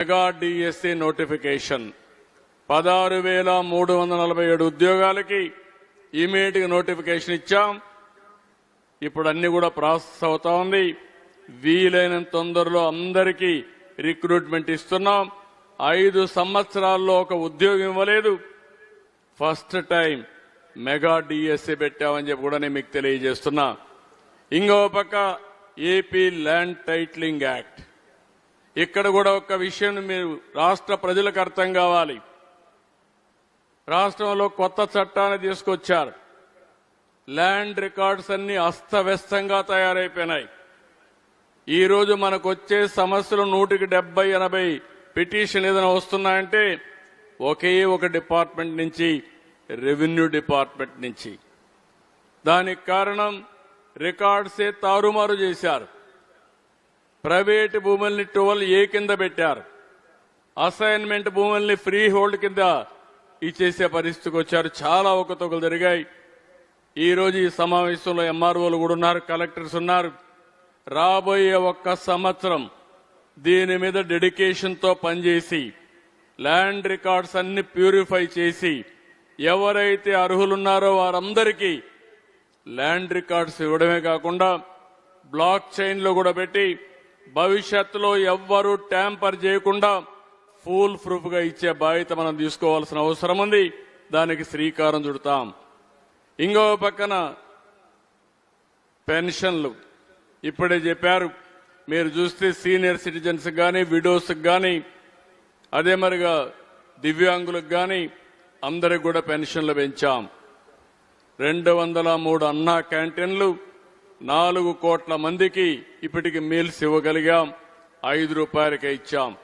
Mega DSC notification. పదహారు వేల మూడు వందల నలభై ఏడు ఉద్యోగాలకి ఇమీడియట్గా నోటిఫికేషన్ ఇచ్చాం. ఇప్పుడు అన్ని కూడా ప్రాసెస్ అవుతా ఉంది. వీలైనంత తొందరలో అందరికీ రిక్రూట్మెంట్ ఇస్తున్నాం. ఐదు సంవత్సరాల్లో ఒక ఉద్యోగం ఇవ్వలేదు. ఫస్ట్ టైం మెగా డిఎస్సి పెట్టామని చెప్పి కూడా నేను మీకు తెలియజేస్తున్నా. ఇంకో పక్క ఏపీ ల్యాండ్ టైటిలింగ్ యాక్ట్. ఇక్కడ కూడా ఒక విషయం మీరు రాష్ట్ర ప్రజలకు అర్థం కావాలి. రాష్ట్రంలో కొత్త చట్టాన్ని తీసుకొచ్చారు. ల్యాండ్ రికార్డ్స్ అన్ని అస్తవ్యస్తంగా తయారైపోయినాయి. ఈ రోజు మనకు వచ్చే సమస్యలు నూటికి డెబ్బై ఎనభై పిటిషన్ ఏదైనా వస్తున్నాయంటే ఒకే ఒక డిపార్ట్మెంట్ నుంచి రెవెన్యూ డిపార్ట్మెంట్ నుంచి. దానికి కారణం రికార్డ్సే తారుమారు చేశారు. ప్రైవేట్ భూముల్ని ట్వెల్వ్ ఏ కింద పెట్టారు. అసైన్మెంట్ భూముల్ని ఫ్రీ హోల్డ్ కింద ఇచ్చేసే పరిస్థితికి వచ్చారు. చాలా ఒకతొకలు జరిగాయి. ఈరోజు ఈ సమావేశంలో ఎంఆర్ఓలు కూడా ఉన్నారు కలెక్టర్స్ ఉన్నారు. రాబోయే ఒక్క సంవత్సరం దీని మీద డెడికేషన్తో పనిచేసి ల్యాండ్ రికార్డ్స్ అన్ని ప్యూరిఫై చేసి ఎవరైతే అర్హులున్నారో వారందరికీ ల్యాండ్ రికార్డ్స్ ఇవ్వడమే కాకుండా బ్లాక్ చైన్లో కూడా పెట్టి భవిష్యత్తులో ఎవ్వరూ ట్యాంపర్ చేయకుండా ఫుల్ ప్రూఫ్గా ఇచ్చే బాధ్యత మనం తీసుకోవాల్సిన అవసరం ఉంది. దానికి శ్రీకారం చుడతాం. ఇంకో పక్కన పెన్షన్లు. ఇప్పుడే చెప్పారు మీరు చూస్తే సీనియర్ సిటిజన్స్ కానీ విడోస్కి కానీ అదే మరిగా దివ్యాంగులకు కానీ అందరికి కూడా పెన్షన్లు పెంచాం. రెండు వందల మూడు అన్నా క్యాంటీన్లు నాలుగు కోట్ల మందికి ఇప్పటికి మీల్స్ ఇవ్వగలిగాం. ఐదు రూపాయలకే ఇచ్చాం.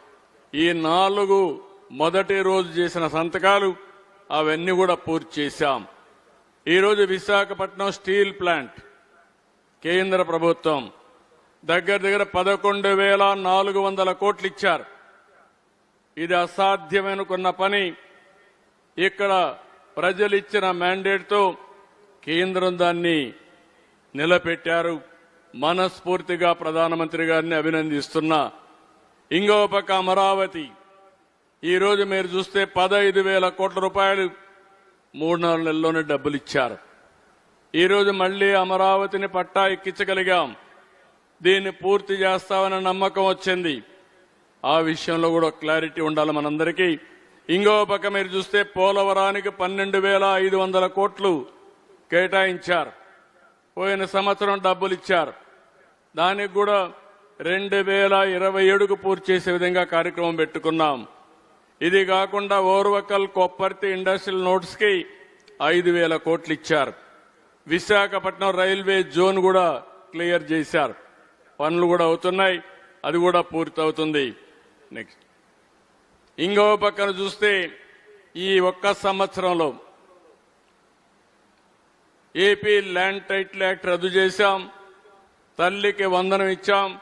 ఈ నాలుగు మొదటి రోజు చేసిన సంతకాలు అవన్నీ కూడా పూర్తి చేశాం. ఈరోజు విశాఖపట్నం స్టీల్ ప్లాంట్ కేంద్ర ప్రభుత్వం దగ్గర దగ్గర పదకొండు వేల నాలుగు వందల కోట్లు ఇచ్చారు. ఇది అసాధ్యమనుకున్న పని. ఇక్కడ ప్రజలు ఇచ్చిన మ్యాండేట్తో కేంద్రం దాన్ని నిలబెట్టారు. మనస్ఫూర్తిగా ప్రధానమంత్రి గారిని అభినందిస్తున్నా ఇంకో పక్క అమరావతి. ఈరోజు మీరు చూస్తే పదహైదు వేల కోట్ల రూపాయలు మూడు నాలుగు నెలల్లోనే డబ్బులు ఇచ్చారు ఈరోజు మళ్ళీ అమరావతిని పట్టా ఎక్కించగలిగాం. దీన్ని పూర్తి చేస్తామనే నమ్మకం వచ్చింది. ఆ విషయంలో కూడా క్లారిటీ ఉండాలి మనందరికీ. ఇంకో పక్క మీరు చూస్తే పోలవరానికి పన్నెండు వేల ఐదు వందల కోట్లు కేటాయించారు. పోయిన సంవత్సరం డబ్బులు ఇచ్చారు. దానికి కూడా రెండు వేల ఇరవై ఏడుకు పూర్తి చేసే విధంగా కార్యక్రమం పెట్టుకున్నాం. ఇది కాకుండా ఓర్వకల్ కొప్పర్తి ఇండస్ట్రియల్ నోట్స్కి ఐదు వేల కోట్లు ఇచ్చారు. విశాఖపట్నం రైల్వే జోన్ కూడా క్లియర్ చేశారు. పనులు కూడా అవుతున్నాయి. అది కూడా పూర్తవుతుంది. నెక్స్ట్. ఇంకో పక్కన చూస్తే ఈ ఒక్క సంవత్సరంలో ఏపీ ల్యాండ్ టైటిల్ యాక్ట్ రద్దు చేశాం. తల్లికి వందనం ఇచ్చాం.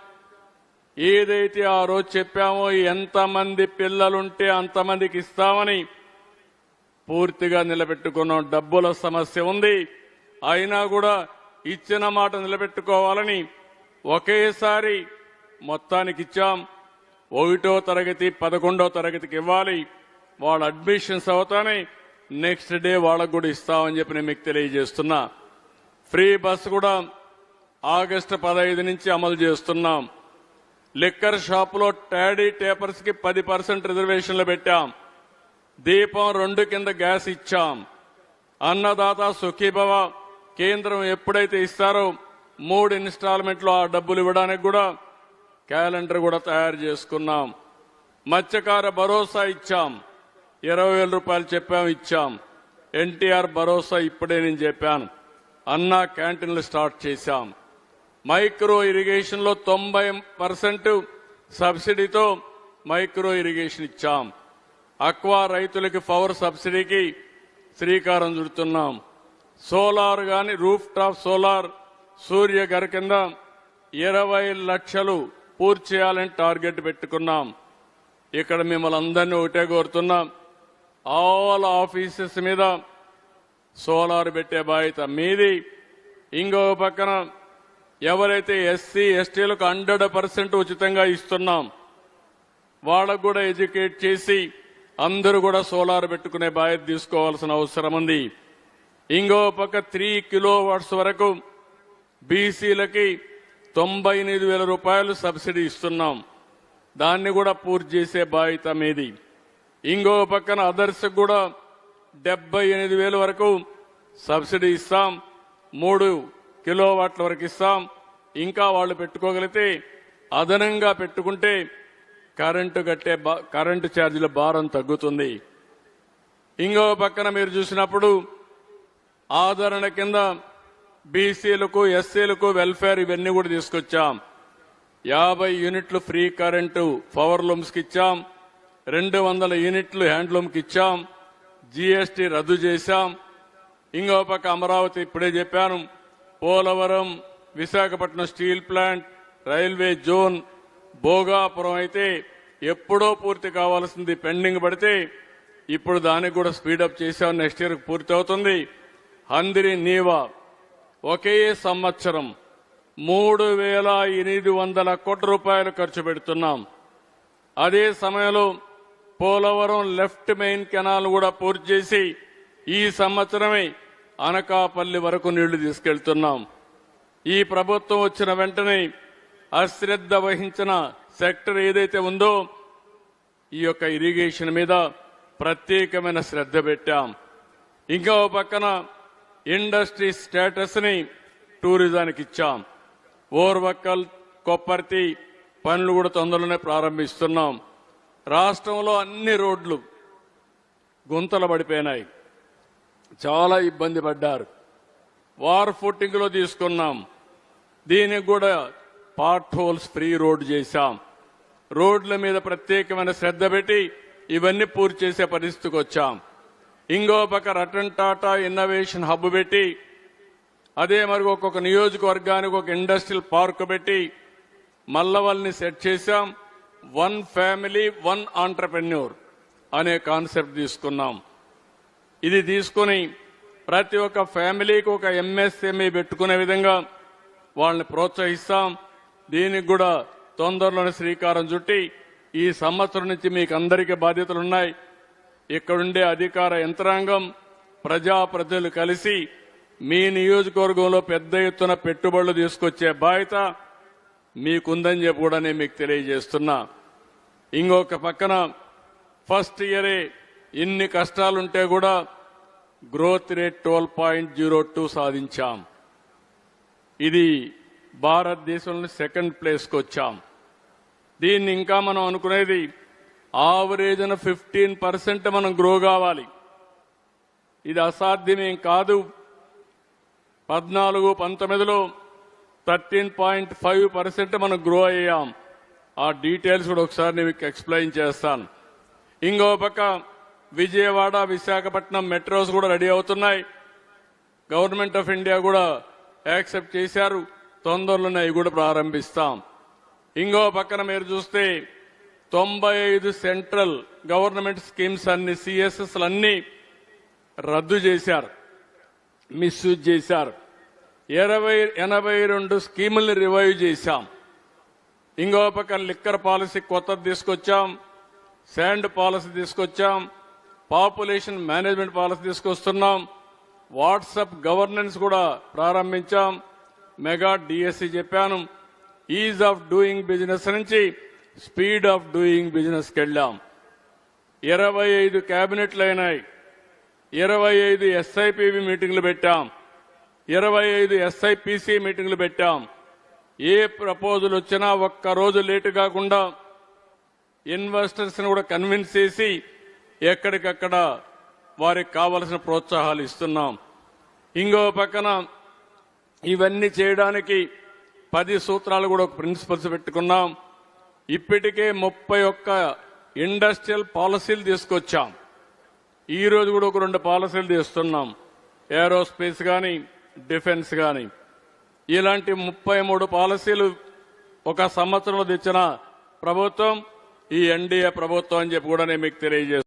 ఏదైతే ఆ రోజు చెప్పామో ఎంతమంది పిల్లలుంటే అంతమందికి ఇస్తామని పూర్తిగా నిలబెట్టుకున్నాం. డబ్బుల సమస్య ఉంది. అయినా కూడా ఇచ్చిన మాట నిలబెట్టుకోవాలని ఒకేసారి మొత్తానికి ఇచ్చాం. ఒకటో తరగతి పదకొండో తరగతికి ఇవ్వాలి. వాళ్ళ అడ్మిషన్స్ అవుతానే నెక్స్ట్ డే వాళ్ళకు కూడా ఇస్తామని చెప్పి నేను మీకు తెలియజేస్తున్నా. ఫ్రీ బస్ కూడా ఆగస్టు పదహైదు నుంచి అమలు చేస్తున్నాం. లిక్కర్ షాపులో టాడీ టేపర్స్కి పది పర్సెంట్ రిజర్వేషన్లు పెట్టాం. దీపం రెండు కింద గ్యాస్ ఇచ్చాం. అన్నదాత సుఖీభవ కేంద్రం ఎప్పుడైతే ఇస్తారో మూడు ఇన్స్టాల్మెంట్లో ఆ డబ్బులు ఇవ్వడానికి కూడా క్యాలెండర్ కూడా తయారు చేసుకున్నాం. మత్స్యకార భరోసా ఇచ్చాం. ఇరవై వేల రూపాయలు చెప్పాం ఇచ్చాం. ఎన్టీఆర్ భరోసా ఇప్పుడే నేను చెప్పాను. అన్నా క్యాంటీన్లు స్టార్ట్ చేశాం. మైక్రో ఇరిగేషన్లో తొంభై పర్సెంట్ సబ్సిడీతో మైక్రో ఇరిగేషన్ ఇచ్చాం. అక్వా రైతులకి పవర్ సబ్సిడీకి శ్రీకారం చుడుతున్నాం. సోలార్ కానీ రూఫ్ టాప్ సోలార్ సూర్య గారి కింద ఇరవై లక్షలు పూర్తి చేయాలని టార్గెట్ పెట్టుకున్నాం. ఇక్కడ మిమ్మల్ని అందరినీ ఒకటే కోరుతున్నాం. ఆల్ ఆఫీసెస్ మీద సోలార్ పెట్టే బాధ్యత మీది. ఇంకో పక్కన ఎవరైతే ఎస్సీ ఎస్టీలకు హండ్రెడ్ పర్సెంట్ ఉచితంగా ఇస్తున్నాం వాళ్ళకు కూడా ఎడ్యుకేట్ చేసి అందరూ కూడా సోలార్ పెట్టుకునే బాధ్యత తీసుకోవాల్సిన అవసరం ఉంది. ఇంకో పక్క త్రీ కిలో వాట్స్ వరకు బీసీలకి తొంభై ఎనిమిది వేల రూపాయలు సబ్సిడీ ఇస్తున్నాం. దాన్ని కూడా పూర్తి చేసే బాధ్యత మీది. ఇంకో పక్కన అదర్స్ కూడా డెబ్బై ఎనిమిది వేల వరకు సబ్సిడీ ఇస్తాం. మూడు కిలో వాట్ల వరకు ఇస్తాం. ఇంకా వాళ్ళు పెట్టుకోగలిగితే అదనంగా పెట్టుకుంటే కరెంటు కట్టే కరెంటు ఛార్జీల భారం తగ్గుతుంది. ఇంకో పక్కన మీరు చూసినప్పుడు ఆదరణ కింద బీసీలకు ఎస్సీలకు వెల్ఫేర్ ఇవన్నీ కూడా తీసుకొచ్చాం. యాభై యూనిట్లు ఫ్రీ కరెంటు పవర్ లూమ్స్కి ఇచ్చాం. రెండు వందల యూనిట్లు హ్యాండ్లూమ్కి ఇచ్చాం. జీఎస్టీ రద్దు చేశాం. ఇంకో పక్క అమరావతి ఇప్పుడే చెప్పాను. Polavaram Visakhapatnam steel plant railway zone Bhogapuram అయితే ఎప్పుడో పూర్తి కావాల్సింది పెండింగ్ పడితే ఇప్పుడు దానికి కూడా స్పీడప్ చేశాం. నెక్స్ట్ ఇయర్ పూర్తి అవుతుంది. హందిరి నీవా ఒకే సంవత్సరం మూడు వేల ఎనిమిది వందల కోట్ల రూపాయలు ఖర్చు పెడుతున్నాం. అదే సమయంలో పోలవరం లెఫ్ట్ మెయిన్ కెనాల్ కూడా పూర్తి చేసి ఈ సంవత్సరమే అనకాపల్లి వరకు నీళ్ళు తీసుకెళ్తున్నాం. ఈ ప్రభుత్వం వచ్చిన వెంటనే అశ్రద్ధ వహించిన సెక్టర్ ఏదైతే ఉందో ఈ యొక్క ఇరిగేషన్ మీద ప్రత్యేకమైన శ్రద్ధ పెట్టాం. ఇంకా ఓ పక్కన ఇండస్ట్రీ స్టేటస్ని టూరిజానికి ఇచ్చాం. ఓర్వక్కల్ కొప్పర్తి పనులు కూడా తొందరలోనే ప్రారంభిస్తున్నాం. రాష్ట్రంలో అన్ని రోడ్లు గుంతలు పడిపోయినాయి. చాలా ఇబ్బంది పడ్డారు. వార్ ఫుట్టింగ్లో తీసుకున్నాం. దీనికి కూడా పార్ట్ హోల్స్ ఫ్రీ రోడ్డు చేశాం. రోడ్ల మీద ప్రత్యేకమైన శ్రద్ధ పెట్టి ఇవన్నీ పూర్తి చేసే పరిస్థితికి వచ్చాం. ఇంకో పక్క రతన్ టాటా ఇన్నోవేషన్ హబ్ పెట్టి అదే మరి ఒక్కొక్క నియోజకవర్గానికి ఒక ఇండస్ట్రియల్ పార్క్ పెట్టి మల్లవల్ని సెట్ చేశాం. వన్ ఫ్యామిలీ వన్ ఆంటర్ప్రెన్యూర్ అనే కాన్సెప్ట్ తీసుకున్నాం. ఇది తీసుకుని ప్రతి ఒక్క ఫ్యామిలీకి ఒక ఎంఎస్ఎంఈ పెట్టుకునే విధంగా వాళ్ళని ప్రోత్సహిస్తాం. దీనికి కూడా తొందరలోనే శ్రీకారం చుట్టి ఈ సంవత్సరం నుంచి మీకు అందరికీ బాధ్యతలు ఉన్నాయి. ఇక్కడుండే అధికార యంత్రాంగం ప్రజాప్రతినిధులు కలిసి మీ నియోజకవర్గంలో పెద్ద ఎత్తున పెట్టుబడులు తీసుకొచ్చే బాధ్యత మీకుందని చెప్పి కూడా నేను మీకు తెలియజేస్తున్నా. ఇంకొక పక్కన ఫస్ట్ ఇయరే ఇన్ని కష్టాలుంటే కూడా growth rate twelve point zero two సాధించాం. ఇది భారతదేశంలో సెకండ్ ప్లేస్కి వచ్చాం దీన్ని ఇంకా మనం అనుకునేది ఆవరేజ్న ఫిఫ్టీన్ పర్సెంట్ మనం గ్రో కావాలి. ఇది అసాధ్యమేం కాదు. పద్నాలుగు పంతొమ్మిదిలో థర్టీన్ పాయింట్ ఫైవ్ పర్సెంట్ మనం గ్రో అయ్యాం. ఆ డీటెయిల్స్ కూడా ఒకసారి నేను మీకు ఎక్స్ప్లెయిన్ చేస్తాను. ఇంకో పక్క విజయవాడ విశాఖపట్నం మెట్రోస్ కూడా రెడీ అవుతున్నాయి. గవర్నమెంట్ ఆఫ్ ఇండియా కూడా యాక్సెప్ట్ చేశారు. తొందరలోనే అవి కూడా ప్రారంభిస్తాం. ఇంకో పక్కన మీరు చూస్తే తొంభై ఐదు సెంట్రల్ గవర్నమెంట్ స్కీమ్స్ అన్ని సిఎస్ఎస్లు అన్నీ రద్దు చేశారు మిస్యూజ్ చేశారు. ఇరవై ఎనభై రెండు స్కీముల్ని రివైవ్ చేశాం. ఇంకో పక్క లిక్కర్ పాలసీ కొత్తది తీసుకొచ్చాం. శాండ్ పాలసీ తీసుకొచ్చాం. పాపులేషన్ మేనేజ్మెంట్ పాలసీ తీసుకొస్తున్నాం. వాట్సప్ గవర్నెన్స్ కూడా ప్రారంభించాం. మెగా డిఎస్సి చెప్పాను. ఈజ్ ఆఫ్ డూయింగ్ బిజినెస్ నుంచి స్పీడ్ ఆఫ్ డూయింగ్ బిజినెస్కి వెళ్ళాం. ఇరవై ఐదు క్యాబినెట్లు అయినాయి ఇరవై ఐదు ఎస్ఐపివి మీటింగ్లు పెట్టాం. ఇరవై ఐదు ఎస్ఐపిసి మీటింగ్లు పెట్టాం. ఏ ప్రపోజల్ వచ్చినా ఒక్క రోజు లేటు కాకుండా ఇన్వెస్టర్స్ని కూడా కన్విన్స్ చేసి ఎక్కడికక్కడ వారికి కావలసిన ప్రోత్సాహాలు ఇస్తున్నాం. ఇంకో పక్కన ఇవన్నీ చేయడానికి పది సూత్రాలు కూడా ఒక ప్రిన్సిపల్స్ పెట్టుకున్నాం. ఇప్పటికే ముప్పై ఒక్క ఇండస్ట్రియల్ పాలసీలు తీసుకొచ్చాం. ఈరోజు కూడా ఒక రెండు పాలసీలు తీస్తున్నాం. ఏరోస్పేస్ కానీ డిఫెన్స్ కానీ ఇలాంటి ముప్పై మూడు పాలసీలు ఒక సంవత్సరంలో తెచ్చిన ప్రభుత్వం ఈ ఎన్డీఏ ప్రభుత్వం అని చెప్పి కూడా నేను మీకు తెలియజేస్తాను